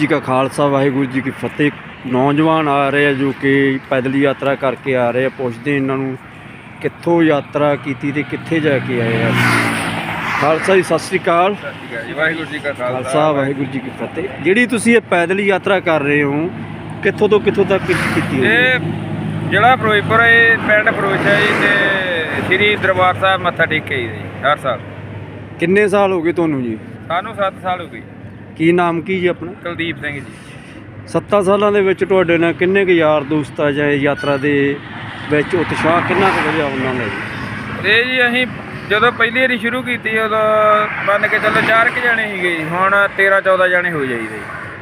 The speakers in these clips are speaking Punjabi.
ਜੀ ਕਾ ਖਾਲਸਾ ਵਾਹਿਗੁਰੂ ਜੀ ਕੀ ਫਤਿਹ। ਨੌਜਵਾਨ ਆ ਰਹੇ ਆ ਜੋ ਕਿ ਪੈਦਲ ਯਾਤਰਾ ਕਰਕੇ ਆ ਰਹੇ ਆ। ਪੁੱਛਦੇ ਇਹਨਾਂ ਨੂੰ ਕਿੱਥੋਂ ਯਾਤਰਾ ਕੀਤੀ ਤੇ ਕਿੱਥੇ ਜਾ ਕੇ ਆਏ ਆ। ਖਾਲਸਾ ਜੀ ਸਤਿ ਸ੍ਰੀ ਅਕਾਲ। ਵਾਹਿਗੁਰੂ ਜੀ ਕਾ ਖਾਲਸਾ। ਵਾਹਿਗੁਰੂ ਜੀ ਕੀ ਫਤਿਹ। ਜਿਹੜੀ ਤੁਸੀਂ ਇਹ ਪੈਦਲ ਯਾਤਰਾ ਕਰ ਰਹੇ ਹੋ ਕਿੱਥੋਂ ਤੋਂ ਕਿੱਥੋਂ ਤੱਕ ਕੀਤੀ ਹੈ? ਇਹ ਜਿਹੜਾ ਫਿਰੋਜ਼ਪੁਰ ਹੈ ਇਹ ਪਿੰਡ ਫਿਰੋਜ਼ ਹੈ ਜੀ ਤੇ ਸ੍ਰੀ ਦਰਬਾਰ ਸਾਹਿਬ ਮੱਥਾ ਟੇਕ ਕੇ ਆਈ ਦਾ ਜੀ ਹਰ ਸਾਲ। ਕਿੰਨੇ ਸਾਲ ਹੋ ਗਏ ਤੁਹਾਨੂੰ ਜੀ? ਸਾਨੂੰ 7 ਸਾਲ ਹੋ ਗਏ। ਕੀ ਨਾਮ ਕੀ ਜੀ ਆਪਣਾ? ਕੁਲਦੀਪ ਸਿੰਘ ਜੀ। 7 ਸਾਲਾਂ ਦੇ ਵਿੱਚ ਤੁਹਾਡੇ ਨਾਲ ਕਿੰਨੇ ਕੁ ਯਾਰ ਦੋਸਤ ਆ ਜਾਂ ਇਹ ਯਾਤਰਾ ਦੇ ਵਿੱਚ ਉਤਸ਼ਾਹ ਕਿੰਨਾ ਕੁ ਵਧਿਆ ਉਹਨਾਂ ਦਾ ਜੀ ਇਹ ਜੀ ਅਸੀਂ ਜਦੋਂ ਪਹਿਲੀ ਵਾਰੀ ਸ਼ੁਰੂ ਕੀਤੀ ਉਦੋਂ ਮੰਨ ਕੇ ਚੱਲੋ ਚਾਰ ਕਿ ਜਾਣੇ ਸੀਗੇ ਜੀ ਹੁਣ 13 14 ਜਾਣੇ ਹੋ ਜਾਈਦੇ।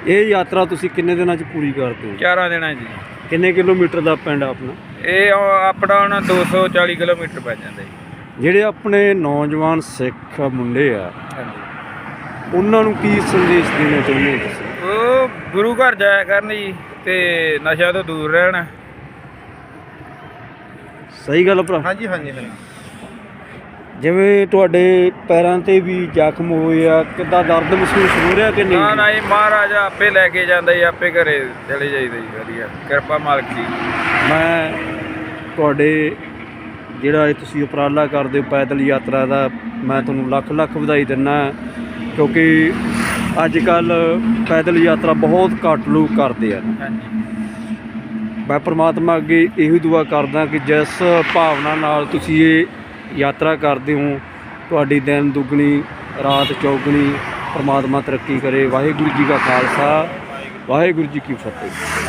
ਇਹ ਯਾਤਰਾ ਤੁਸੀਂ ਕਿੰਨੇ ਦਿਨਾਂ 'ਚ ਪੂਰੀ ਕਰਦੇ ਹੋ? ਚਾਰਾਂ ਦਿਨਾਂ 'ਚ ਜੀ। ਕਿੰਨੇ ਕਿਲੋਮੀਟਰ ਦਾ ਪਿੰਡ ਆਪਣਾ? ਇਹ ਡਾਊਨ 240 ਕਿਲੋਮੀਟਰ ਪੈ ਜਾਂਦਾ ਜੀ। ਜਿਹੜੇ ਆਪਣੇ ਨੌਜਵਾਨ ਸਿੱਖ ਮੁੰਡੇ ਆ ਹਾਂਜੀ। ਉਹਨਾਂ ਨੂੰ ਕੀ ਸੰਦੇਸ਼ ਦੇਣਾ ਚਾਹੁੰਦੇ ਹੋ ਤੁਸੀਂ? ਉਹ ਗੁਰੂ ਘਰ ਜਾਇਆ ਕਰਨ ਜੀ ਤੇ ਨਸ਼ਾ ਤੋਂ ਦੂਰ ਰਹਿਣ। ਸਹੀ ਗੱਲ ਭਰਾ? ਹਾਂਜੀ ਹਾਂਜੀ ਹਾਂਜੀ। ਜਿਵੇਂ ਤੁਹਾਡੇ ਪੈਰਾਂ ਤੇ ਵੀ ਜ਼ਖਮ ਹੋਏ ਆ ਕਿੱਦਾਂ ਦਰਦ ਮਹਿਸੂਸ ਹੋ ਰਿਹਾ ਕਿ ਨਾ ਨਹੀਂ? ਨਾ ਜੀ ਮਹਾਰਾਜ ਆਪੇ ਲੈ ਕੇ ਜਾਂਦਾ ਜੀ ਆਪੇ ਘਰੇ ਚਲੇ ਜਾਈਦਾ ਜੀ ਵਧੀਆ। ਕਿਰਪਾ ਮਾਲਕ ਦੀ ਮੈਂ ਤੁਹਾਡੇ ਜਿਹੜਾ ਇਹ ਤੁਸੀਂ ਉਪਰਾਲਾ ਕਰਦੇ ਹੋ ਪੈਦਲ ਯਾਤਰਾ ਦਾ ਮੈਂ ਤੁਹਾਨੂੰ ਲੱਖ ਲੱਖ ਵਧਾਈ ਦਿੰਦਾ। ਕਿਉਂਕਿ ਅੱਜ ਕੱਲ ਪੈਦਲ ਯਾਤਰਾ ਬਹੁਤ ਘੱਟ ਲੋਕ ਕਰਦੇ ਆ। ਮੈਂ ਪ੍ਰਮਾਤਮਾ ਅੱਗੇ ਇਹੀ ਦੁਆ ਕਰਦਾ ਕਿ ਜਿਸ ਭਾਵਨਾ ਨਾਲ ਤੁਸੀਂ ਇਹ ਯਾਤਰਾ ਕਰਦੇ ਹੋ, ਤੁਹਾਡੀ ਦਿਨ ਦੁੱਗਣੀ, ਰਾਤ ਚੌਗਣੀ, ਪ੍ਰਮਾਤਮਾ ਤਰੱਕੀ ਕਰੇ। ਵਾਹਿਗੁਰੂ ਜੀ ਕਾ ਖਾਲਸਾ, ਵਾਹਿਗੁਰੂ ਜੀ ਕੀ ਫਤਿਹ।